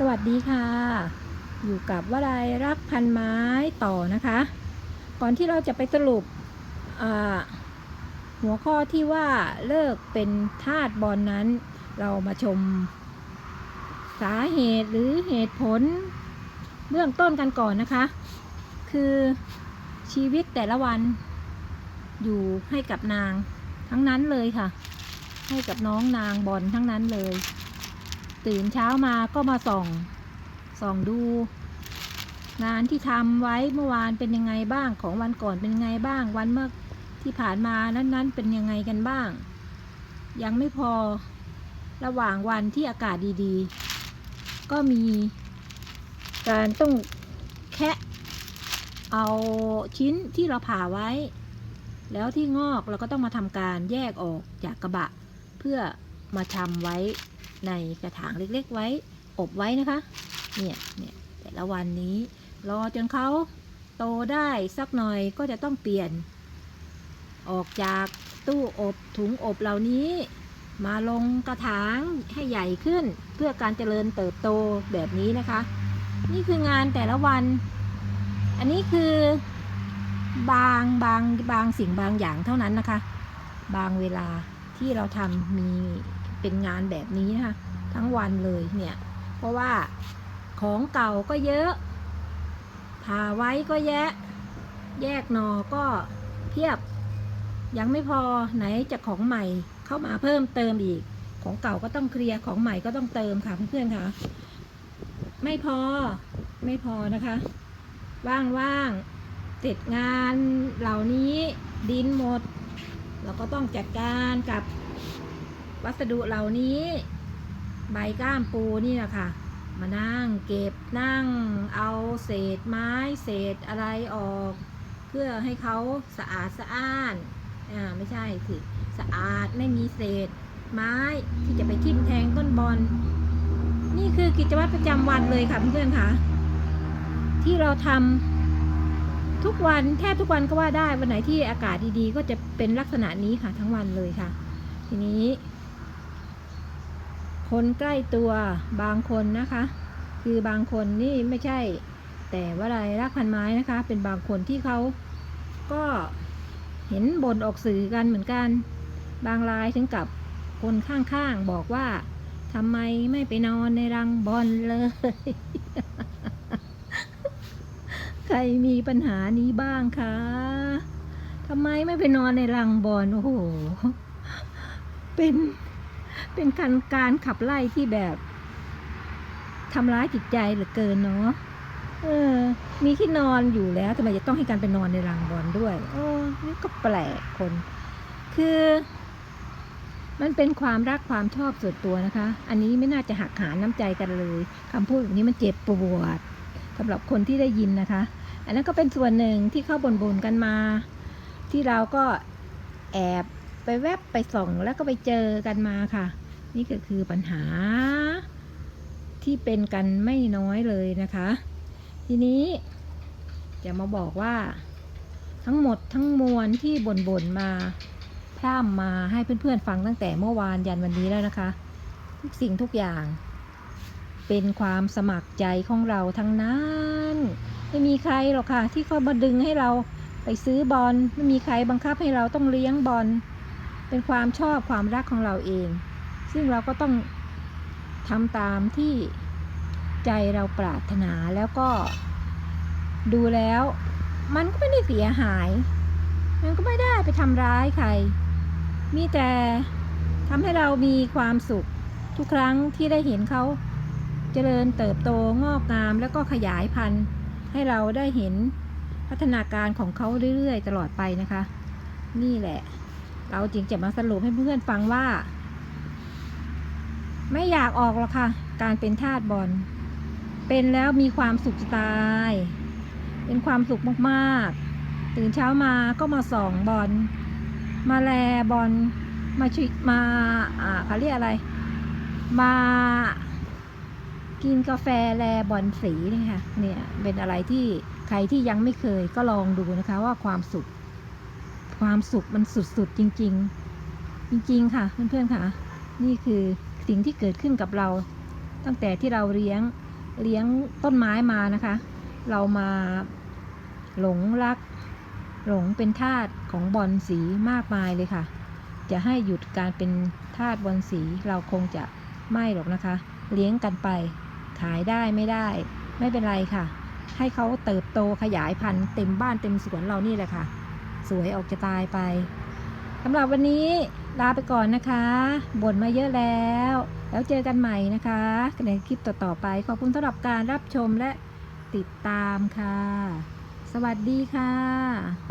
สวัสดีค่ะ อยู่กับวลัยรักพันไม้ต่อนะคะ ก่อนที่เราจะไปสรุปหัวข้อที่ว่าเลิกเป็นทาสบอลนั้น เรามาชม สาเหตุหรือเหตุผล เบื้องต้นกันก่อนนะคะ คือชีวิตแต่ละวัน อยู่ให้กับนางทั้งนั้นเลยค่ะ ให้กับน้องนางบอลทั้งนั้นเลย ตื่นเช้ามาก็มาส่อง ส่องดู งานที่ทำไว้เมื่อวานเป็นยังไงบ้างของวันก่อนเป็นยังไงบ้าง วันเมื่อที่ผ่านมานั้นๆ เป็นยังไงกันบ้าง ยังไม่พอระหว่างวันที่อากาศดีๆ ก็มีการต้องแคะเอาชิ้นที่เราผ่าไว้ แล้วที่งอกเราก็ต้องมาทำการแยกออกจากกระบะ เพื่อมาชำไว้ ในกระถางเล็กๆไว้ อบไว้นะคะ เนี่ยเนี่ยแต่ละวันนี้ รอจนเขาโตได้สักหน่อยก็จะต้องเปลี่ยน ออกจากตู้อบถุงอบเหล่านี้ มาลงกระถางให้ใหญ่ขึ้นเพื่อการเจริญเติบโตแบบนี้นะคะ นี่คืองานแต่ละวัน อันนี้คือบางบางบางสิ่งบางอย่างเท่านั้นนะคะ บางเวลาที่เราทำมี เป็นงานแบบนี้นะคะทั้งวันเลยเนี่ย เพราะว่าของเก่าก็เยอะผ่าไว้ก็แยะ แยกหนอก็เพียบ ยังไม่พอไหนจะของใหม่เข้ามาเพิ่มเติมอีก ของเก่าก็ต้องเคลียร์ของใหม่ก็ต้องเติมค่ะเพื่อนๆค่ะ ไม่พอไม่พอนะคะ ว่างๆเสร็จงานเหล่านี้ดินหมด เราก็ต้องจัดการกับ วัสดุเหล่านี้ ใบก้ามปูนี่แหละค่ะมานั่งเก็บนั่งเอาเศษไม้เศษอะไรออก เพื่อให้เขาสะอาดสะอ้านอ่าไม่ใช่สิสะอาดไม่มีเศษไม้ที่จะไปทิ่มแทงต้นบอลนี่คือกิจวัตรประจำวันเลยค่ะเพื่อนๆค่ะ ที่เราทำทุกวันแทบทุกวันก็ว่าได้วันไหนที่อากาศดีๆ ก็จะเป็นลักษณะนี้ค่ะทั้งวันเลยค่ะ ทีนี้ คนใกล้ตัวบางคนนะคะ คือบางคนนี่ไม่ใช่ แต่ว่าอะไรรักพันไม้นะคะ เป็นบางคนที่เขาก็เห็นบ่นออกสื่อกันเหมือนกัน บางรายถึงกับคนข้างๆบอกว่าทำไมไม่ไปนอนในรังบอลเลย ใครมีปัญหานี้บ้างคะทำไมไม่ไปนอนในรังบอลโอ้โห เป็น เป็นการการขับไล่ที่แบบทำร้ายจิตใจเหลือเกินเนาะเออ มีที่นอนอยู่แล้วทำไมจะต้องให้การไปนอนในรังบอลด้วยโอ้นี่ก็แปลกคน คือ มันเป็นความรักความชอบส่วนตัวนะคะ อันนี้ไม่น่าจะหักหาน้ำใจกันเลยคำพูดแบบนี้มันเจ็บปวดสำหรับคนที่ได้ยินนะคะ อันนั้นก็เป็นส่วนหนึ่งที่เข้าบ่นๆกันมา ที่เราก็แอบไปแวบไปส่องแล้วก็ไปเจอกันมาค่ะ นี่ก็คือปัญหาที่เป็นกันไม่น้อยเลยนะคะ ทีนี้จะมาบอกว่าทั้งหมดทั้งมวลที่บ่นบ่นมาพร่ำมาให้เพื่อนๆฟังตั้งแต่เมื่อวานยันวันนี้แล้วนะคะ ทุกสิ่งทุกอย่าง เป็นความสมัครใจของเราทั้งนั้นไม่มีใครหรอกค่ะ ที่เขามาดึงให้เราไปซื้อบอลไม่มีใครบังคับให้เราต้องเลี้ยงบอลเป็นความชอบความรักของเราเอง ซึ่งเราก็ต้องทำตามที่ใจเราปรารถนาแล้วก็ดูแล้ว มันก็ไม่ได้เสียหาย มันก็ไม่ได้ไปทำร้ายใคร มีแต่ทำให้เรามีความสุขทุกครั้งที่ได้เห็นเขาเจริญเติบโตงอกงามแล้วก็ขยายพันธุ์ ให้เราได้เห็นพัฒนาการของเขาเรื่อยๆ ตลอดไปนะคะ นี่แหละ เราจึงจะมาสรุปให้เพื่อนๆฟังว่า ไม่อยากออกหรอกค่ะ การเป็นทาสบอล เป็นแล้วมีความสุขตาย เป็นความสุขมากๆ ตื่นเช้ามาก็มาส่องบอล มาแลบอล มาชิมาอ่าเขาเรียกอะไร มากินกาแฟแลบอลสีนี่ค่ะ เนี่ยเป็นอะไรที่ใครที่ยังไม่เคยก็ลองดูนะคะว่าความสุข ความสุขมันสุดๆจริง ๆ จริง ๆ ค่ะ เพื่อนๆค่ะ นี่คือ สิ่งที่เกิดขึ้นกับเรา ตั้งแต่ที่เราเลี้ยงเลี้ยงต้นไม้มานะคะ เรามาหลงรัก หลงเป็นทาสของบอลสีมากมายเลยค่ะ จะให้หยุดการเป็นทาสบอลสีเราคงจะไม่หรอกนะคะ เลี้ยงกันไป ขายได้ไม่ได้ ไม่เป็นไรค่ะ ให้เขาเติบโตขยายพันธุ์เต็มบ้านเต็มสวนเรานี่แหละค่ะ สวยออกจะตายไปำหรับวันนี้ลาไปก่อนนะคะ บ่นมาเยอะแล้ว แล้วเจอกันใหม่นะคะในคลิปต่อๆไป ขอบคุณสำหรับการรับชมและติดตามค่ะ สวัสดีค่ะ